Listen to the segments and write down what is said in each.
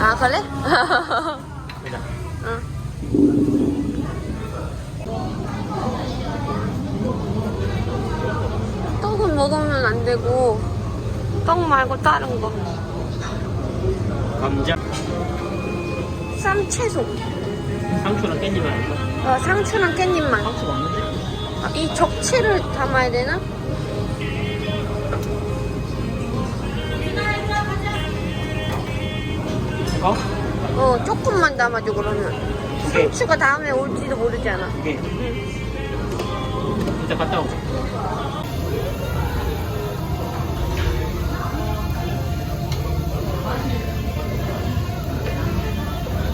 아 그래? 응. 떡은 먹으면 안 되고 떡 말고 다른 거. 감자, 쌈 채소. 상추랑 깻잎 아닐까? 어, 상추랑 깻잎만. 상추가 없는데? 아, 이 적채를 담아야 되나? 어? 어 조금만 담아줘 그러면. 두 개. 상추가 다음에 올지도 모르잖아. 두 개. 진짜 갔다 오자.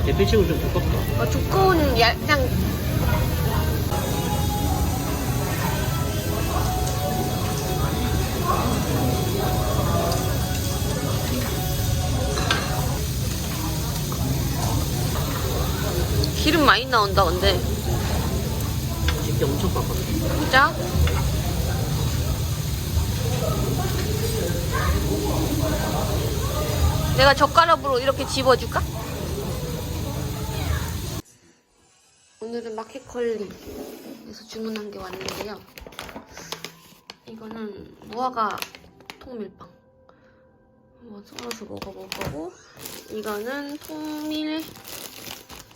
대패치고 좀 두껍다. 어, 두꺼운 얇, 그냥 기름 많이 나온다 근데 집게 엄청 빡빡해. 진짜? 내가 젓가락으로 이렇게 집어줄까? 오늘은 마켓컬리에서 주문한 게 왔는데요. 이거는 무화과 통밀빵. 한번 썰어서 먹어볼 거고, 이거는 통밀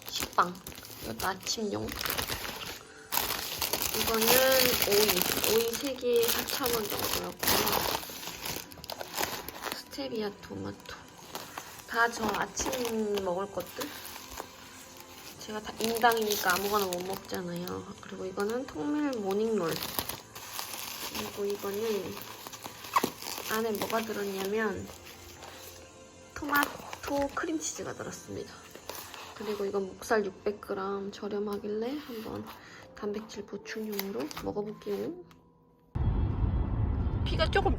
식빵. 이것도 아침용. 이거는 오이. 오이 3개에 4,000원 정도였고요. 스테비아 토마토. 다 저 아침 먹을 것들. 제가 다 인당이니까 아무거나 못 먹잖아요. 그리고 이거는 통밀 모닝롤. 그리고 이거는 안에 뭐가 들었냐면 토마토 크림치즈가 들었습니다. 그리고 이건 목살 600g 저렴하길래 한번 단백질 보충용으로 먹어볼게요. 피가 조금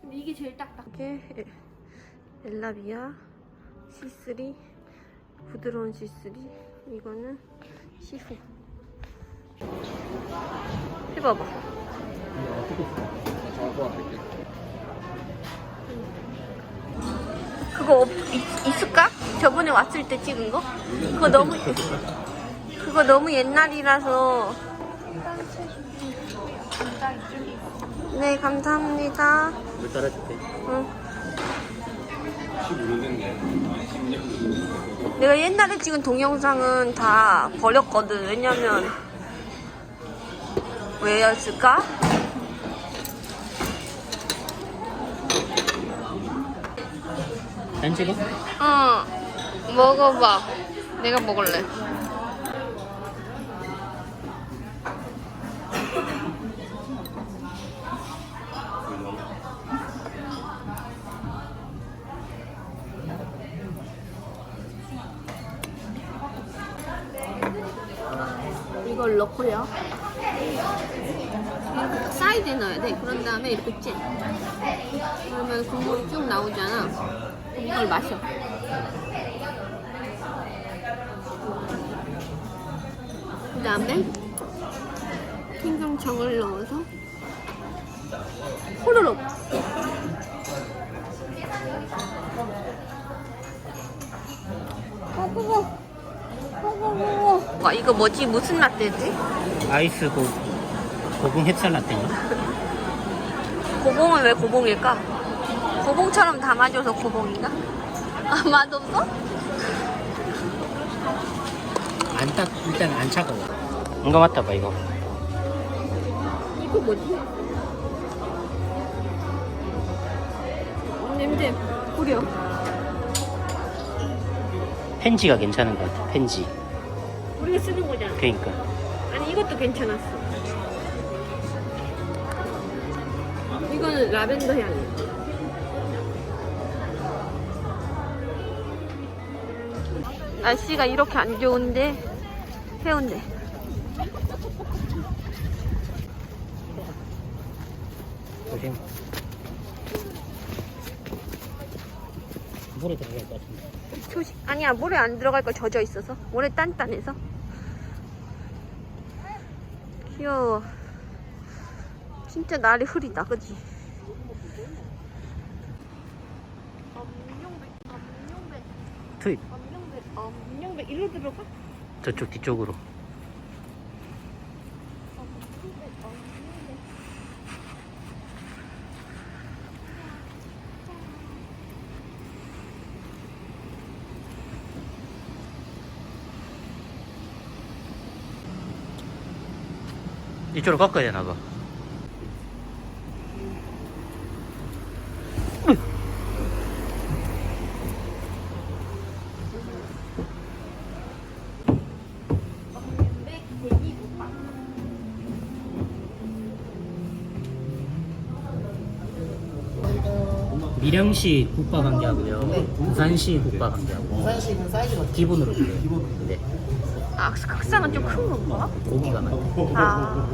근데 이게 제일 딱딱해. 엘라비아 C3 부드러운 C3 이거는 C4 해봐봐. 그거 없, 있, 있을까? 저번에 왔을 때 찍은 거? 그거 너무 그거 너무 옛날이라서 네 감사합니다. 물 따라줄게. 응. 내가 옛날에 찍은 동영상은 다 버렸거든. 왜냐면 왜였을까? 안 찍어? 응. 먹어봐. 내가 먹을래. 이걸 넣고요. 이렇게 딱 사이드에 넣어야 돼. 그런 다음에 이렇게 찌. 그러면 국물이 쭉 나오잖아. 이걸 마셔. 그 다음에 생강청을 넣어서 호로록 와 이거 뭐지 무슨 라떼지? 아이스 고, 고봉 햇살 라떼인가? 고봉은 왜 고봉일까? 고봉처럼 담아줘서 고봉인가? 아 맛없어? 안 딱, 일단 안 차가워. 이거 맞다 봐, 이거. 이거 뭐지? 냄새 뿌려 펜지가 괜찮은 것 같아. 펜지. 우리가 쓰는 거잖아. 그러니까. 아니 이것도 괜찮았어. 이거는 라벤더 향이야. 날씨가 이렇게 안 좋은데 해운대. 조심. 물에 들어갈 것 같은데. 조심. 아니야 물에 안 들어갈 거 젖어 있어서 모래 단단해서. 귀여워. 진짜 날이 흐리다, 그지? 투입. 문영백 일로 들어가? 저쪽 뒤쪽으로. 이쪽으로 꺾어야 되나 봐. 밀양시 국밥 한 개 하고요. 부산시 국밥 한 개 하고. 부산식은 사이즈가 기본으로 주세요. 기본으로. 네. 아, 각사는 좀큰 건가? 고기가 많대. 아,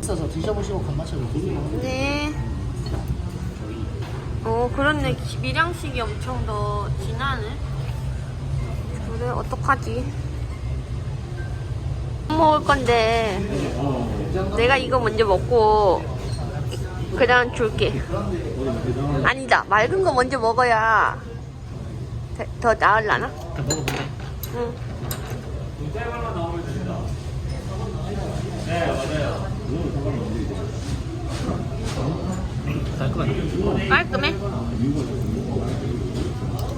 있어서 드셔보시고 간맞춰도 되세요. 네. 어, 그렇네. 밀양식이 엄청 더 진하네. 그래, 어떡하지? 먹을 건데, 내가 이거 먼저 먹고, 그냥 줄게. 아니다. 맑은 거 먼저 먹어야 더- 더 나을라나? 다 먹어볼래? 응. 깔끔하네. 깔끔해?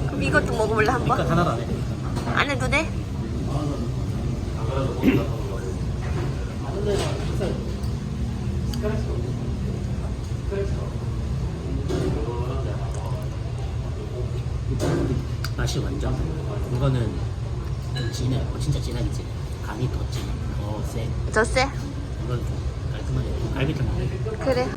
그럼 이것도 먹어볼래, 한 번? 하나도 안 해. 안 해도 돼? 맛이 완전. 이거는 좀 진해. 어, 진짜 진하게 진해. 간이 더 진해. 더 세. 더 세? 이건 좀 깔끔하네. 갈비탕 먹네. 그래.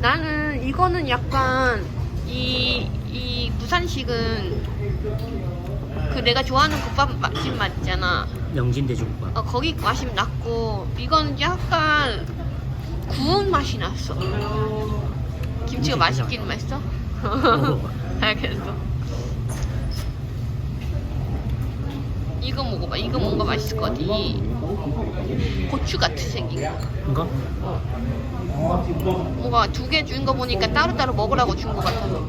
나는 이거는 약간 이, 이 부산식은 그 내가 좋아하는 국밥 맛집 맛있잖아. 명진돼지국밥. 어, 거기 맛이 났고 이건 약간 구운 맛이 났어. 김치가 맛있긴 맛있어? 알겠어. 이거 먹어봐. 이거 뭔가 맛있을 것 같아. 이 고추 같이 생긴 거. 이거? 뭔가 두 개 준 거 보니까 따로따로 먹으라고 준것 같아서.